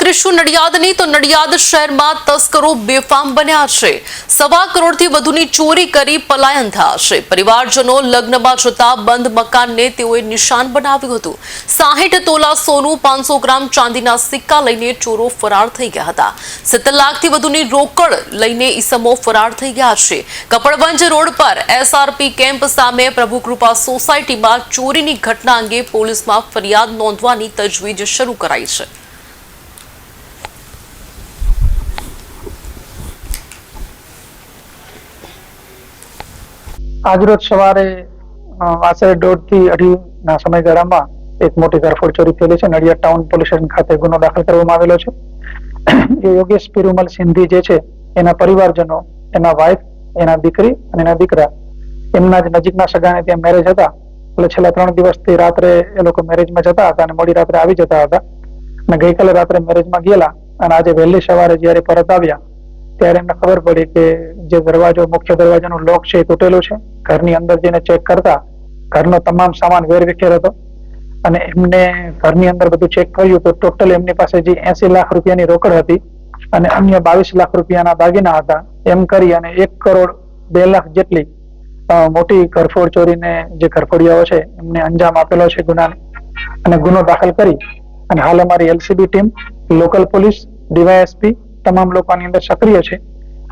કરીશું નડિયાદની, તો નડિયાદ શહેરમાં તસ્કરો બેફામ બન્યા છે. સવા કરોડથી વધુની ચોરી કરી પલાયન થયા છે. પરિવારજનો લગ્નમાં જતા બંધ મકાનને તેઓએ નિશાન બનાવ્યું હતું. સાહીઠ તોલા સોનું, પાંચસો ગ્રામ ચાંદીના સિક્કા લઈને ચોરો ફરાર થઈ ગયા હતા. સિત્તેર લાખથી વધુની રોકડ લઈને ઈસમો ફરાર થઈ ગયા છે. કપડવંજ રોડ પર એસઆરપી કેમ્પ સામે પ્રભુકૃપા સોસાયટીમાં ચોરીની ઘટના અંગે પોલીસમાં ફરિયાદ નોંધવાની તજવીજ શરૂ કરાઈ છે. આજરોજ સવારે આશરે દોઢથી અઢી સમયગાળામાં એક મોટી ઘરફોડ ચોરી થયેલી છે. નડિયાદ ટાઉન પોલીસ સ્ટેશન ખાતે ગુનો દાખલ કરવામાં આવેલો છે. એ યોગેશ પિરુમલ સિંધી જે છે, એના પરિવારજનો, એના વાઇફ એના દીકરી અને એના દીકરા, એમના જ નજીકના સગાને ત્યાં મેરેજ હતા. એટલે છેલ્લા ત્રણ દિવસથી રાત્રે એ લોકો મેરેજમાં જતા હતા અને મોડી રાત્રે આવી જતા હતા. અને ગઈકાલે રાત્રે મેરેજમાં ગયેલા અને આજે વહેલી સવારે જ્યારે પરત આવ્યા ત્યારે એમને ખબર પડી કે જે દરવાજો, મુખ્ય દરવાજાનો લોક છે એ તૂટેલું છે. ઘરની અંદર જઈને ચેક કરતા ઘરનો તમામ સામાન વેરવિખેર હતો. અને એમને ઘરની અંદર બધું ચેક કર્યું તો ટોટલ એમની પાસે જે એસી લાખ રૂપિયાની રોકડ હતી અને અન્ય બાવીસ લાખ રૂપિયાના દાગીના હતા. એમ કરી અને એક કરોડ બે લાખ જેટલી મોટી ઘરફોડ ચોરીને જે ઘરફોડિયાઓ છે એમને અંજામ આપેલો છે ગુનાને. અને ગુનો દાખલ કરી અને હાલ અમારી LCB team local police DYSP તમામ લોકોની અંદર સક્રિય છે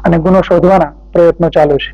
અને ગુનો શોધવાના પ્રયત્નો ચાલુ છે.